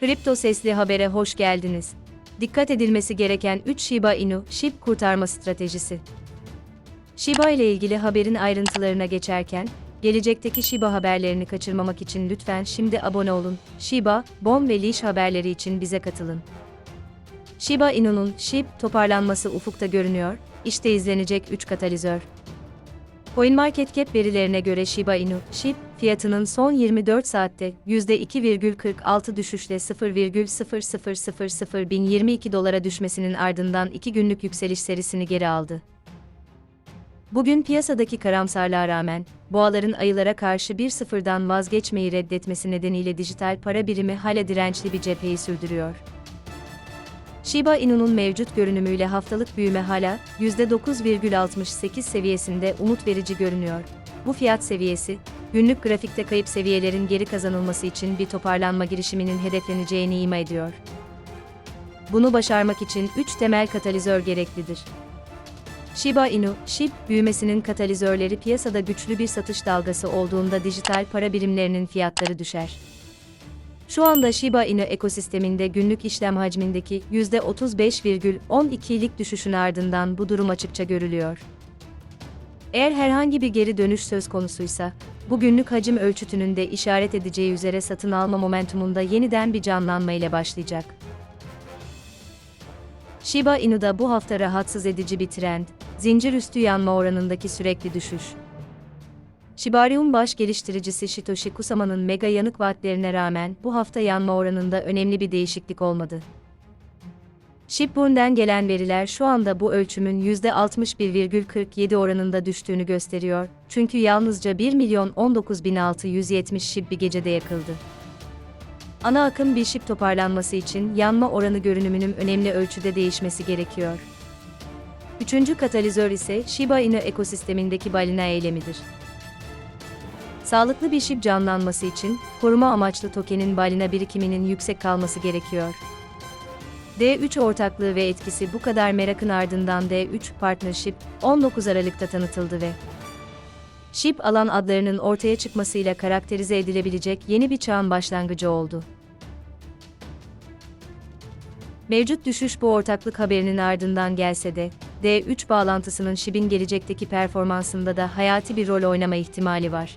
Kripto Sesli Haber'e hoş geldiniz. Dikkat edilmesi gereken 3 Shiba Inu, SHIB kurtarma stratejisi. Shiba ile ilgili haberin ayrıntılarına geçerken, gelecekteki Shiba haberlerini kaçırmamak için lütfen şimdi abone olun. Shiba, BOM ve Leash haberleri için bize katılın. Shiba Inu'nun SHIB toparlanması ufukta görünüyor, işte izlenecek 3 katalizör. CoinMarketCap verilerine göre Shiba Inu, SHIB, fiyatının son 24 saatte %2,46 düşüşle 0,0001022 dolara düşmesinin ardından 2 günlük yükseliş serisini geri aldı. Bugün piyasadaki karamsarlığa rağmen, boğaların ayılara karşı bir sıfırdan vazgeçmeyi reddetmesi nedeniyle dijital para birimi hala dirençli bir cepheyi sürdürüyor. Shiba Inu'nun mevcut görünümüyle haftalık büyüme hala %9,68 seviyesinde umut verici görünüyor. Bu fiyat seviyesi, günlük grafikte kayıp seviyelerin geri kazanılması için bir toparlanma girişiminin hedefleneceğini ima ediyor. Bunu başarmak için 3 temel katalizör gereklidir. Shiba Inu, SHIB büyümesinin katalizörleri piyasada güçlü bir satış dalgası olduğunda dijital para birimlerinin fiyatları düşer. Şu anda Shiba Inu ekosisteminde günlük işlem hacmindeki %35,12'lik düşüşün ardından bu durum açıkça görülüyor. Eğer herhangi bir geri dönüş söz konusuysa, bu günlük hacim ölçütünün de işaret edeceği üzere satın alma momentumunda yeniden bir canlanma ile başlayacak. Shiba Inu'da bu hafta rahatsız edici bir trend, zincir üstü yanma oranındaki sürekli düşüş. Shibarium baş geliştiricisi Shitoshi Kusama'nın mega yanık vaatlerine rağmen bu hafta yanma oranında önemli bir değişiklik olmadı. Shipburn'den gelen veriler şu anda bu ölçümün %61,47 oranında düştüğünü gösteriyor, çünkü yalnızca 1 milyon 19.670 ship bir gecede yakıldı. Ana akım bir ship toparlanması için yanma oranı görünümünün önemli ölçüde değişmesi gerekiyor. Üçüncü katalizör ise Shiba Inu ekosistemindeki balina eylemidir. Sağlıklı bir şip canlanması için, koruma amaçlı tokenin balina birikiminin yüksek kalması gerekiyor. D3 ortaklığı ve etkisi bu kadar merakın ardından D3 Partnership, 19 Aralık'ta tanıtıldı ve Ship alan adlarının ortaya çıkmasıyla karakterize edilebilecek yeni bir çağın başlangıcı oldu. Mevcut düşüş bu ortaklık haberinin ardından gelse de, D3 bağlantısının SHIB'in gelecekteki performansında da hayati bir rol oynama ihtimali var.